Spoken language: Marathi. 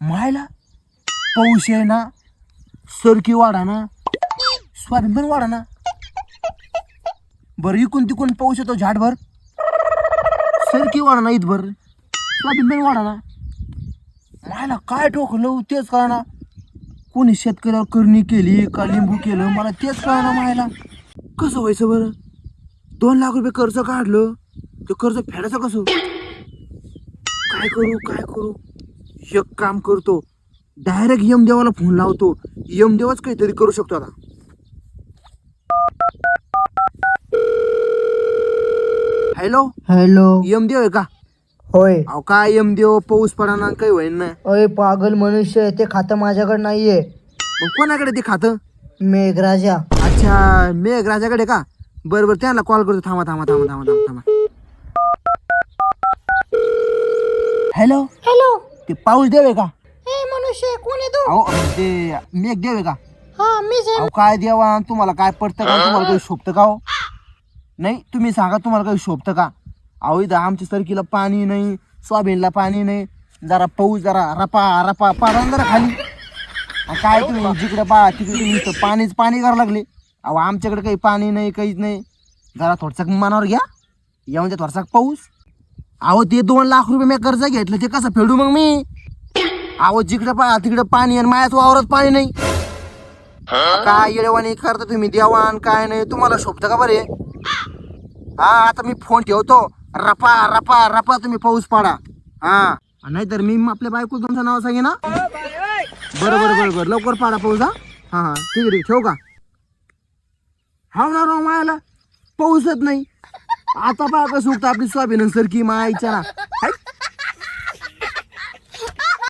मायला पाऊस आहे ना सरकी वाढा ना स्वाभिमान पण वाढा ना. बरं इकून तिकून पाऊस येतो झाडभर. सरकी वाढा ना इथभर स्वाभिमान वाढा ना. मायला काय ठोकलं हो, तेच कळना. कोणी शेतकऱ्यावर करणी केली का लिंबू केलं मला तेच कळणा मायला कसं व्हायचं बरं? दोन लाख रुपये कर्ज काढलं ते कर्ज फेडायचं कसं? काय करू काय करू? एक काम करतो. डायरेक्ट यमदेवाला फोन लावतो. यमदेवच काहीतरी करू शकतो आता. हॅलो हॅलो यमदेव आहे का? होय. अहो काय यमदेव? पाऊस पडाना काही होईन. ना अय पागल मनुष्य आहे, ते खातं माझ्याकडे नाहीये. मग कोणाकडे ते खातं? मेघराजा. अच्छा मेघ राजाकडे का? बरं बरं त्यांना कॉल करतो. थांबा थांबा थांबा थांबा थांबा थांबा. हॅलो हॅलो ते पाऊस देव का? हे मनुष्य कोण आहे तू? अहो ते मेघ देव का? हा मीच अहो काय देवा तुम्हाला काय पडतं का? तुम्हाला काही शोभतं का हो? नाही तुम्ही सांगा तुम्हाला काही शोभतं का? अहो इथं आमच्या सरकीला पाणी नाही सोयाबीनला पाणी नाही. जरा पाऊस जरा रपा रपा पाडा ना जरा खाली. काय तुम्ही जिकडे पा तिकडे तुम्ही नुसतं पाणीच पाणी करावं लागले. अहो आमच्याकडे काही पाणी नाही काहीच नाही. जरा थोडसा मनावर घ्या. येऊन द्या थोडासा पाऊस. अहो ते दोन लाख रुपये मी कर्ज घेतलं ते कसं फेडू मग मी? अहो जिकडे पा तिकडे पाणी आणि मायाच वावरात पाणी नाही. काय येडवानी करता तुम्ही देवान? काय नाही तुम्हाला शोभत का बरे? हा आता मी फोन ठेवतो. रपा रपा रपा तुम्ही पाऊस पाडा. हा. नाहीतर मी आपल्या बायको तुमचं नाव सांगे ना बरं बरं बरं बरं. लवकर पाडा पाऊस हा? हा हा. ठीक आहे ठीक आहे. ठेवू का? हा ना राव मायाला. पाऊसच नाही. आता पहा कसं उगतं आपली सोयाबीन सरकी मायच्या ना.